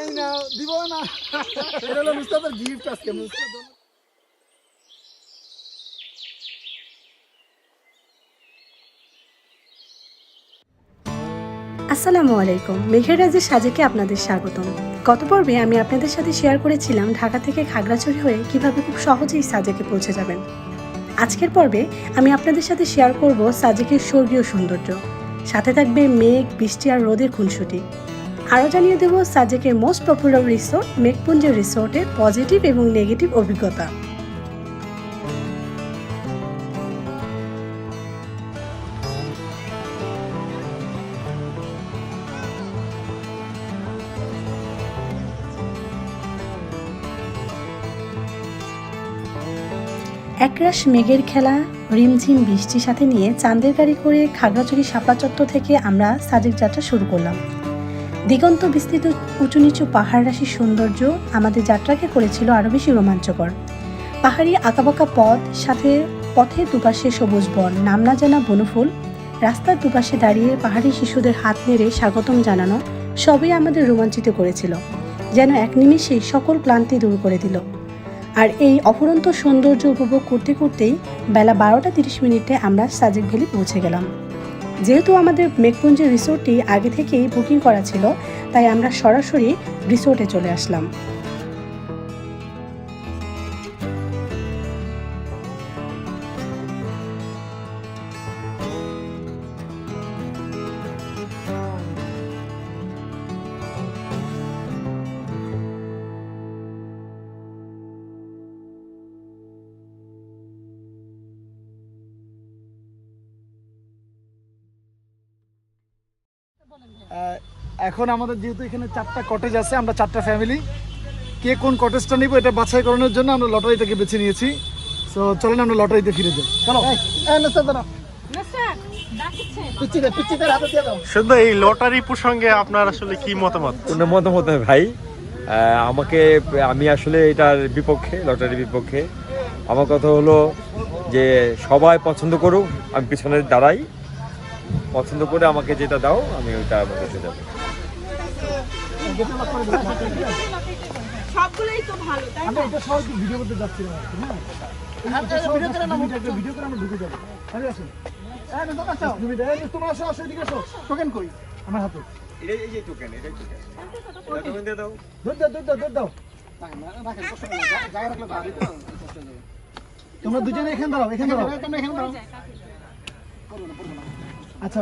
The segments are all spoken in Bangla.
এই না দিব না। এটা হলো মুস্তাফার গিফট আজকে মুস্তাফা। আসসালামু আলাইকুম মেঘের রাজ্যের সাজেকে আপনাদের স্বাগতম। গত পর্বে আমি আপনাদের সাথে শেয়ার করেছিলাম ঢাকা থেকে খাগড়াছড়ি হয়ে কীভাবে খুব সহজেই সাজেকে পৌঁছে যাবেন। আজকের পর্বে আমি আপনাদের সাথে শেয়ার করব সাজেকের স্বর্গীয় সৌন্দর্য। সাথে থাকবে মেঘ বৃষ্টি আর রোদের খুনসুটি। আরও জানিয়ে দেব সাজেকের মোস্ট পপুলার রিসোর্ট মেঘপুঞ্জের রিসোর্টের পজিটিভ এবং নেগেটিভ অভিজ্ঞতা। একরাশ মেঘের খেলা, রিমঝিম বৃষ্টির সাথে নিয়ে চাঁদের গাড়ি করে খাগড়াছড়ি শাপলা চত্বর থেকে আমরা সাজেক যাত্রা শুরু করলাম। দিগন্ত বিস্তৃত উঁচু নিচু পাহাড় রাশির সৌন্দর্য আমাদের যাত্রাকে করেছিল আরও বেশি রোমাঞ্চকর। পাহাড়ি আঁকাবাঁকা পথ, সাথে পথের দুপাশে সবুজ বন, নাম না জানা বনফুল, রাস্তার দুপাশে দাঁড়িয়ে পাহাড়ি শিশুদের হাত নেড়ে স্বাগতম জানানো সবই আমাদের রোমাঞ্চিত করেছিল, যেন এক নিমিষেই সকল ক্লান্তি দূর করে দিল। আর এই অফুরন্ত সৌন্দর্য উপভোগ করতে করতেই বেলা বারোটা তিরিশ মিনিটে আমরা সাজেক ভ্যালি পৌঁছে গেলাম। যেহেতু আমাদের মেঘপুঞ্জের রিসোর্টটি আগে থেকেই বুকিং করা ছিল, তাই আমরা সরাসরি রিসোর্টে চলে আসলাম। এখন আমাদের যেহেতু এখানে চারটা কটেজ আছে আমরা চারটা ফ্যামিলি কে কোন কটেজটা নিব এটা বাছাই করানোর জন্য আমরা লটারিটাকে বেছে নিয়েছি। সো চলেন আমরা লটারিতে ফিরে যাই। চলো। শুধু এই লটারি প্রসঙ্গে আপনার আসলে কি মতামত? কোনো মতামত ভাই। আমাকে আমি আসলে এটার বিপক্ষে লটারির বিপক্ষে। আমার কথা হলো যে সবাই পছন্দ করুক আমি পিছনে দাঁড়াই। পছন্দ করে আমাকে যেটা দাও আমি ওইটা আমার কাছে যাব সবগুলোই তো ভালো তাই এটা সবাই ভিডিও করতে হ্যাঁ ভিডিও করে আমরা ঢুকে যাব আরে। তুমি এই, তোমরা আসো, আসো, এদিকে আসো। টোকেন কই? আমার হাতে। দাও, দুধ দাও, দুধ দাও, দুধ দাও। তোমরা দুজনে এখানে দাঁড়াও এখানে দাঁড়াও আচ্ছা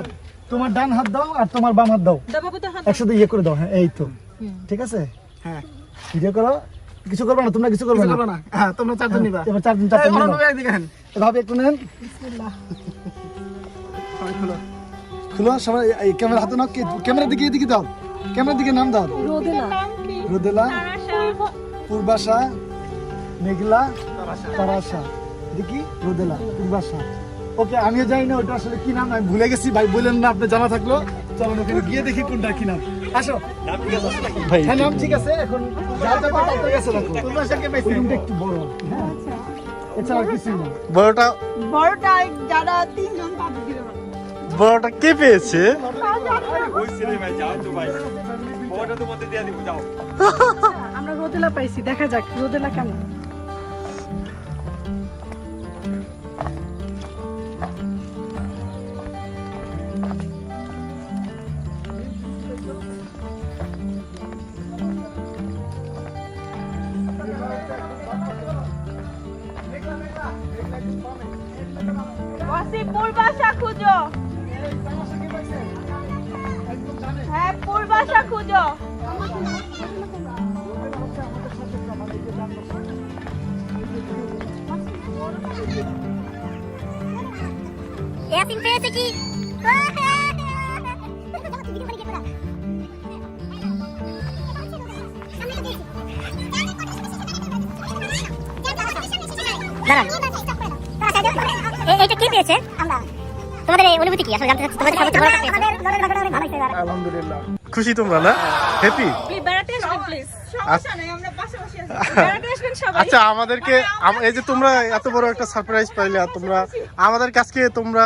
তোমার ডান হাত দাও আর তোমার বাম হাত দাও। একসাথে ইয়ে করে দাও হ্যাঁ এই তো। ঠিক আছে? হ্যাঁ। ভিডিও করো। কিছু করবে না তোমরা কিছু করবে না। হ্যাঁ তোমরা চারজন নিবা। এবার চারজন চারজন নিবা। এভাবে একটু নেন। খুলো। খুলো সবাই এই ক্যামেরা হাতে নাও ক্যামেরা দিকে এদিকে দাও। ক্যামেরার দিকে নাম দাও। রোদেলা। পূর্বাশা মেঘলা তারাশা। দেখি রোদেলা পূর্বাশা। ওকে আমিও জানি না ওটা আসলে কি নাম? আমি ভুলে গেছি ভাই বললেন না আপনি জানা থাকল। চলো ওখানে গিয়ে দেখি কোনটা কি নাম? আসো। ভাই হ্যাঁ নাম ঠিক আছে এখন যা যা কথা তো গেছে রাখো পাইছি। ওটা একটু বড়। হ্যাঁ। এছাড়া আর কিছুই না বড়টা বড়টা যারা তিনজন ভালো। বড়টা কে পেয়েছে? আমরা রোদেলা পাইছি দেখা যাক রোদেলা কেমন? খুঁজো। ইয়াসিন পেয়েছে কি এটা কি পেয়েছে তোমাদের এই অনুভূতি কি? আসলে জানতে চাচ্ছি তোমাদের সর্বোচ্চ পেয়েছে আলহামদুলিল্লাহ। খুশি তোমরা না? হ্যাপি সবাই। আচ্ছা আমাদেরকে এই যে তোমরা এত বড় একটা সারপ্রাইজ পাইলে আর তোমরা আমাদের কাছকে তোমরা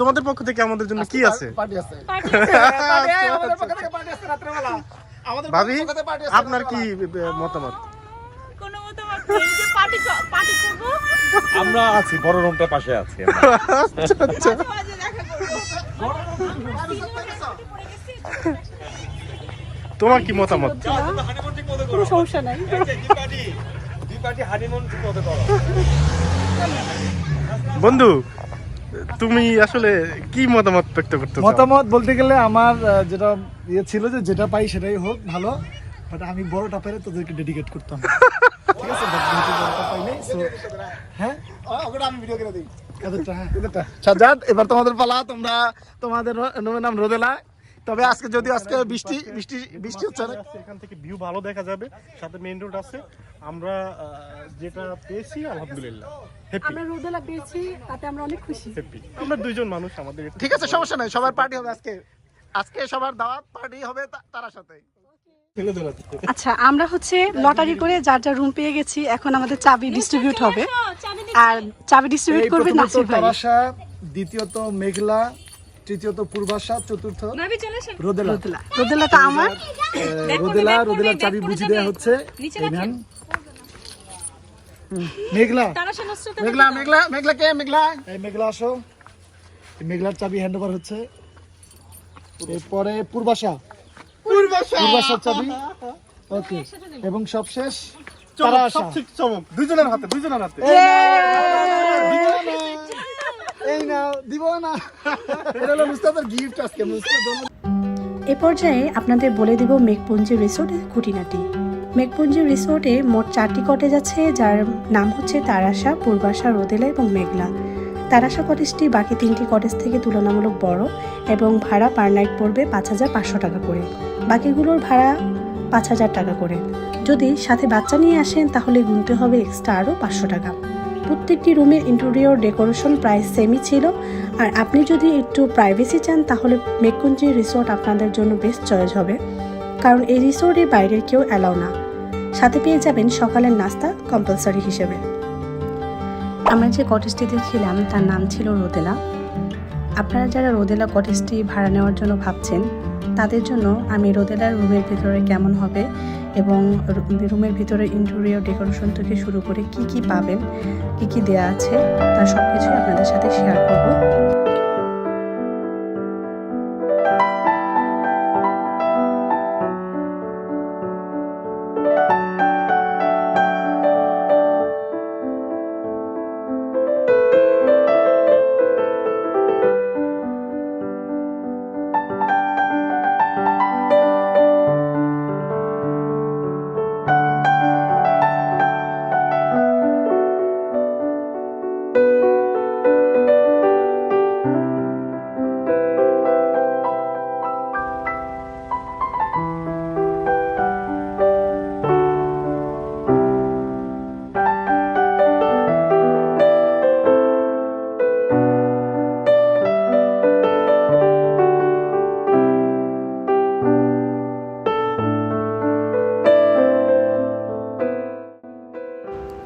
তোমাদের পক্ষ থেকে আমাদের জন্য কি আছে? পার্টি আছে। পার্টি পার্টি আমাদের পক্ষ থেকে পার্টি আছে রাত্রেবেলা। ভাবি আপনার কি মতামত? পার্টি পার্টি করব? আমরা আছি বড় রুমটা পাশে আছি আচ্ছা আচ্ছা। করব। তোমার কি মতামত? কোনো সমস্যা নাই। বন্ধু তুমি আসলে কি মতামত ব্যক্ত করতে মতামত বলতে গেলে আমার যেটা ইয়ে ছিল যে যেটা পাই সেটাই হোক ভালো। বাট আমি বড়টা পেরে তোদেরকে ডেডিকেট করতাম। ঠিক আছে so, হ্যাঁ আমি ভিডিও করে দিই এদেরটা হ্যাঁ এদেরটা সাজ্জাদ এবার তোমাদের পালা তোমরা তোমাদের নাম রোদেলা। তবে আজকে যদি আজকে বৃষ্টি বৃষ্টি বৃষ্টি হচ্ছে এখান থেকে ভিউ ভালো দেখা যাবে সাথে মেইন রোড আছে। আমরা যেটা পেয়েছি আলহামদুলিল্লাহ। হ্যাপি আমরা রোদেলা পেয়েছি তাতে আমরা অনেক খুশি। আমরা দুইজন মানুষ আমাদের ঠিক আছে সমস্যা নাই সবার পার্টি হবে আজকে। আজকে সবার দাওয়াত পার্টি হবে তার সাথে। আচ্ছা আমরা হচ্ছে লটারি করে যার যার রুম পেয়ে গেছি এখন আমাদের চাবি ডিস্ট্রিবিউট হবে। আর চাবি ডিস্ট্রিবিউট করবে নাসির ভাই। তারাশা দ্বিতীয়ত মেঘলা তৃতীয়ত পূর্বাশা চতুর্থ রোদেলা। রোদেলা। তো আমার। রোদেলা রোদেলার চাবি বুঝি দেওয়া হচ্ছে। মেঘলা। মেঘলা মেঘলা মেঘলা কে? মেঘলা। এই মেঘলা আসো। মেঘলার চাবি হ্যান্ড ওভার হচ্ছে। এরপরে পূর্বাশা। পূর্বাশার চাবি। ওকে এবং সবশেষ চমক দুইজনের হাতে দুইজনের হাতে। এই না দিব না এটা হলো মুস্তাফার গিফট আজকে মুস্তাফা এ পর্যায়ে আপনাদের বলে দেব মেঘপুঞ্জি রিসোর্টের খুঁটিনাটি। মেঘপুঞ্জি রিসোর্টে মোট চারটি কটেজ আছে যার নাম হচ্ছে তারাশা পূর্বাশা রোদেলা এবং মেঘলা। তারাশা কটেজটি বাকি তিনটি কটেজ থেকে তুলনামূলক বড় এবং ভাড়া পার নাইট পড়বে পাঁচ হাজার পাঁচশো টাকা করে। বাকিগুলোর ভাড়া পাঁচ হাজার টাকা করে। যদি সাথে বাচ্চা নিয়ে আসেন, তাহলে গুনতে হবে এক্সট্রা আরও পাঁচশো টাকা। প্রত্যেকটি রুমের ইন্টেরিয়র ডেকোরেশন প্রায় সেমই ছিল। আর আপনি যদি একটু প্রাইভেসি চান, তাহলে মেকুঞ্জি রিসোর্ট আপনাদের জন্য বেস্ট চয়েস হবে। কারণ এই রিসোর্টে বাইরের কেউ অ্যালাউ না। সাথে পেয়ে যাবেন সকালের নাস্তা কম্পালসারি হিসেবে। আমরা যে কটেজটি দেখছিলাম তার নাম ছিল রোদেলা। আপনারা যারা রোদেলা কটেজটি ভাড়া নেওয়ার জন্য ভাবছেন তাদের জন্য আমি রোদেলার রুমের ভিতরে কেমন হবে এবং রুমের ভিতরে ইন্টেরিয়র ডেকোরেশন থেকে শুরু করে কি কি পাবেন, কি কি দেয়া আছে তার সব কিছুই আপনাদের সাথে শেয়ার করব।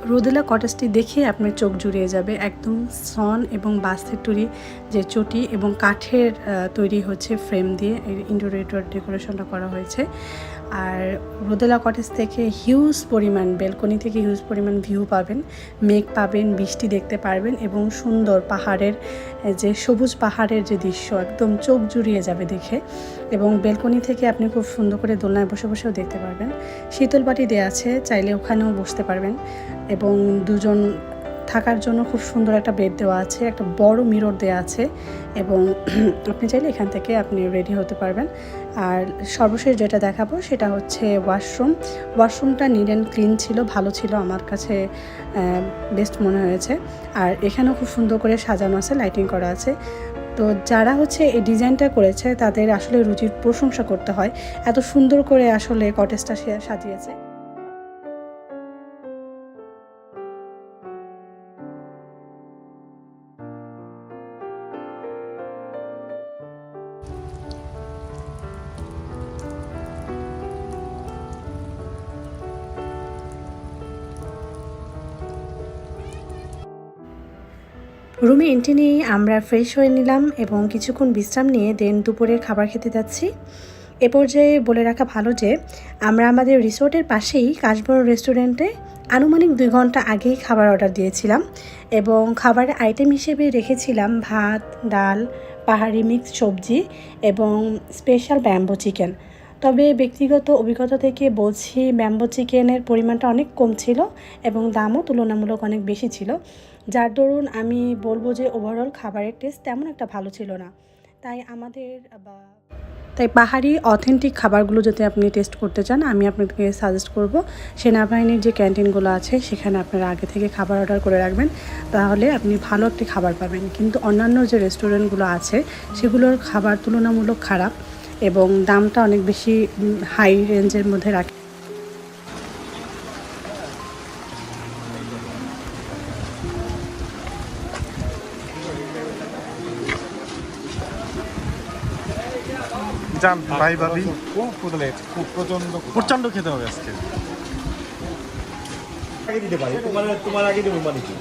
রোদেলা কটেজটি দেখে আপনার চোখ জুড়িয়ে যাবে। একদম সন এবং বাসের টুরি যে চটি এবং কাঠের তৈরি হচ্ছে ফ্রেম দিয়ে। ইন্টোরেটর ডেকোরেশনটা করা হয়েছে। আর রোদেলা কটেজ থেকে হিউজ পরিমাণ, বেলকনি থেকে হিউজ পরিমাণ ভিউ পাবেন। মেঘ পাবেন, বৃষ্টি দেখতে পারবেন এবং সুন্দর পাহাড়ের যে সবুজ পাহাড়ের যে দৃশ্য, একদম চোখ জুড়িয়ে যাবে দেখে। এবং বেলকনি থেকে আপনি খুব সুন্দর করে দোলনায় বসে বসেও দেখতে পারবেন। শীতল বাটি দেওয়া আছে, চাইলে ওখানেও বসতে পারবেন। এবং দুজন থাকার জন্য খুব সুন্দর একটা বেড দেওয়া আছে, একটা বড় মিরর দেওয়া আছে। এবং আপনি চাইলে এখান থেকে আপনি রেডি হতে পারবেন। আর সর্বশেষ যেটা দেখাবো সেটা হচ্ছে ওয়াশরুম ওয়াশরুমটা নিট অ্যান্ড ক্লিন ছিল, ভালো ছিল আমার কাছে বেস্ট মনে হয়েছে। আর এখানেও খুব সুন্দর করে সাজানো আছে লাইটিং করা আছে। তো যারা হচ্ছে এই ডিজাইনটা করেছে, তাদের আসলে রুচির প্রশংসা করতে হয়। এত সুন্দর করে আসলে কটেজটা সাজিয়েছে। রুমে এন্ট্রি নিয়ে আমরা ফ্রেশ হয়ে নিলাম এবং কিছুক্ষণ বিশ্রাম নিয়ে দেন দুপুরের খাবার খেতে যাচ্ছি। এ পর্যায়ে বলে রাখা ভালো যে, আমরা আমাদের রিসোর্টের পাশেই কাশবড় রেস্টুরেন্টে আনুমানিক দুই ঘণ্টা আগেই খাবার অর্ডার দিয়েছিলাম এবং খাবারের আইটেম হিসেবে রেখেছিলাম ভাত, ডাল, পাহাড়ি মিক্স সবজি এবং স্পেশাল ব্যাম্বো চিকেন তবে ব্যক্তিগত অভিজ্ঞতা থেকে বলছি ব্যাম্বো চিকেনের পরিমাণটা অনেক কম ছিল এবং দামও তুলনামূলক অনেক বেশি ছিল। যার দরুন আমি বলব যে ওভারঅল খাবারের টেস্ট তেমন একটা ভালো ছিল না। তাই আমাদের বা তাই পাহাড়ি অথেন্টিক খাবারগুলো যদি আপনি টেস্ট করতে চান, আমি আপনাকে সাজেস্ট করব সেনাবাহিনীর যে ক্যান্টিনগুলো আছে, সেখানে আপনারা আগে থেকে খাবার অর্ডার করে রাখবেন। তাহলে আপনি ভালো একটি খাবার পাবেন। কিন্তু অন্যান্য যে রেস্টুরেন্টগুলো আছে, সেগুলোর খাবার তুলনামূলক খারাপ এবং দামটা অনেক বেশি হাই রেঞ্জের মধ্যে রাখে। যান ভাই ভাবি। খুব প্রচণ্ড প্রচণ্ড খেতে হবে আজকে। তোমার আগে দেবো মানে কি?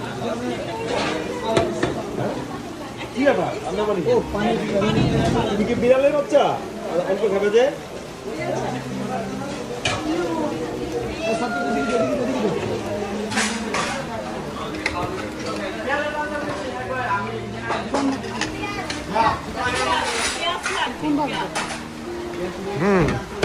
কি ব্যাপার? আমরা মানে তুমি কি বিড়ালের বাচ্চা? অল্প খাবে যে? Hum.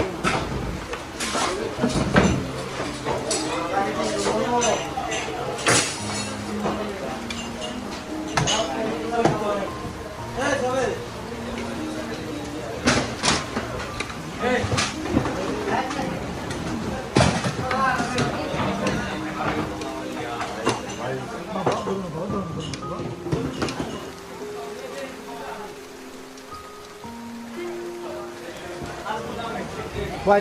ভাই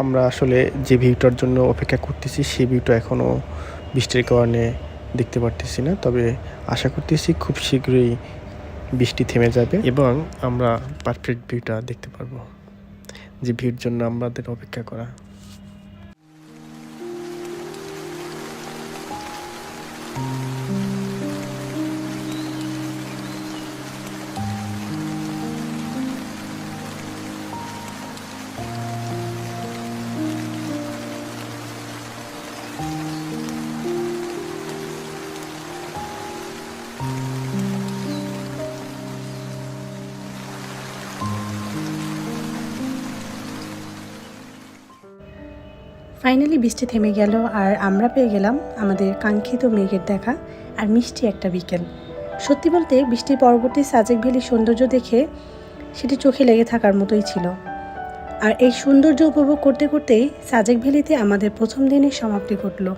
আমরা আসলে যে ভিউটার জন্য অপেক্ষা করতেছি, সেই ভিউটা এখনও বৃষ্টির কারণে দেখতে পারতেছি না। তবে আশা করতেছি খুব শীঘ্রই বৃষ্টি থেমে যাবে এবং আমরা পারফেক্ট ভিউটা দেখতে পারব, যে ভিউর জন্য আমাদের অপেক্ষা করা। ফাইনালি বৃষ্টি থেমে গেল আর আমরা পেয়ে গেলাম আমাদের কাঙ্ক্ষিত মেঘের দেখা আর মিষ্টি একটা বিকেল। সত্যি বলতে বৃষ্টির পরবর্তী সাজেক ভ্যালির সৌন্দর্য দেখে সেটি চোখে লেগে থাকার মতোই ছিল। আর এই সৌন্দর্য উপভোগ করতে করতেই সাজেক ভ্যালিতে আমাদের প্রথম দিনের সমাপ্তি ঘটলো।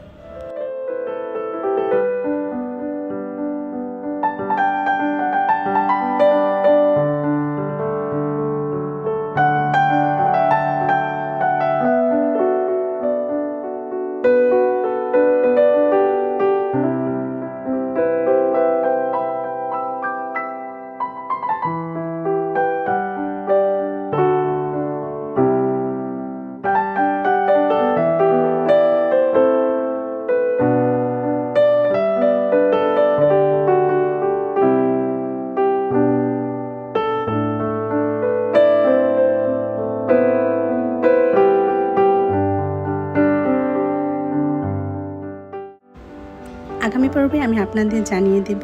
পর্বে আমি আপনাদের জানিয়ে দেব,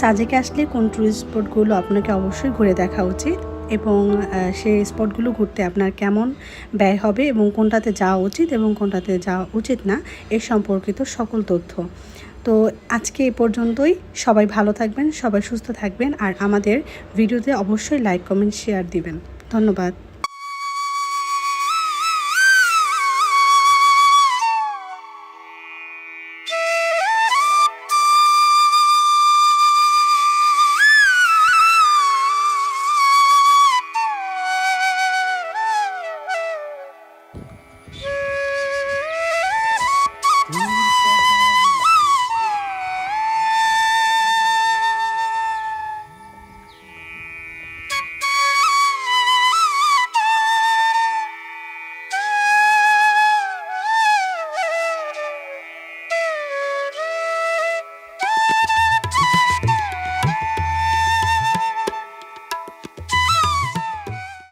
সাজেকে আসলে কোন ট্যুরিস্ট স্পটগুলো আপনাকে অবশ্যই ঘুরে দেখা উচিত এবং সেই স্পটগুলো ঘুরতে আপনার কেমন ব্যয় হবে এবং কোনটাতে যাওয়া উচিত এবং কোনটাতে যাওয়া উচিত না এর সম্পর্কিত সকল তথ্য। তো আজকে এ পর্যন্তই। সবাই ভালো থাকবেন, সবাই সুস্থ থাকবেন আর আমাদের ভিডিওতে অবশ্যই লাইক কমেন্ট শেয়ার দিবেন। ধন্যবাদ।